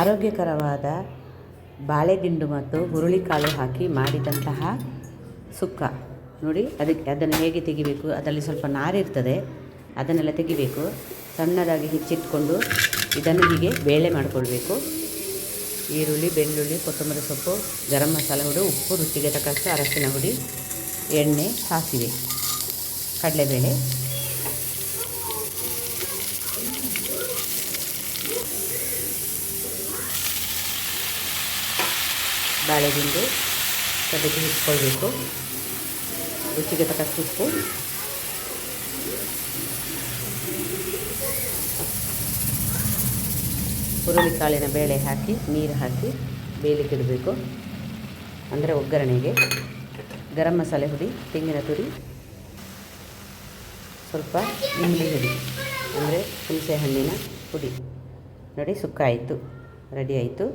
ಆರೋಗ್ಯಕರವಾದ ಬಾಳೆದಿಂಡು ಮತ್ತು ಹುರುಳಿಕಾಳು ಹಾಕಿ ಮಾಡಿದಂತಹ ಸುಕ್ಕ. ನೋಡಿ, ಅದಕ್ಕೆ ಅದನ್ನು ಹೇಗೆ ತೆಗಿಬೇಕು? ಅದರಲ್ಲಿ ಸ್ವಲ್ಪ ನಾರಿರ್ತದೆ ಅದನ್ನೆಲ್ಲ ತೆಗಿಬೇಕು. ಸಣ್ಣದಾಗಿ ಹೆಚ್ಚಿಟ್ಕೊಂಡು ಇದನ್ನು ಹೀಗೆ ಬೇಳೆ ಮಾಡಿಕೊಳ್ಬೇಕು. ಈರುಳ್ಳಿ, ಬೆಳ್ಳುಳ್ಳಿ, ಕೊತ್ತಂಬರಿ ಸೊಪ್ಪು, ಗರಂ ಮಸಾಲ ಹುಡಿ, ಉಪ್ಪು, ರುಚಿಗೆ ತಕ್ಕಷ್ಟು ಅರಶಿನ ಹುಡಿ, ಎಣ್ಣೆ ಸಾಸಿವೆ ಕಡಲೆಬೇಳೆ. ಬಾಳೆದಿಂಡು ಸದ್ಯಕ್ಕೆ ಹಿಟ್ಕೊಳ್ಬೇಕು ರುಚಿಗೆ ತಕ್ಕಷ್ಟು ಉಪ್ಪು. ಹುರುಳಿಕಾಳಿನ ಬೇಳೆ ಹಾಕಿ, ನೀರು ಹಾಕಿ ಬೇಯಲಿಕ್ಕೆ ಇಡಬೇಕು. ಅಂದರೆ ಒಗ್ಗರಣೆಗೆ. ಗರಂ ಮಸಾಲೆ ಹುಡಿ, ತೆಂಗಿನ ತುರಿ, ಸ್ವಲ್ಪ ನಿಂಬೆ ಹುಡಿ. ಅಂದರೆ ಹುಣಸೆ ಹಣ್ಣಿನ ಹುಡಿ. ನೋಡಿ ಸುಕ್ಕ ಆಯಿತು ರೆಡಿ ಆಯಿತು.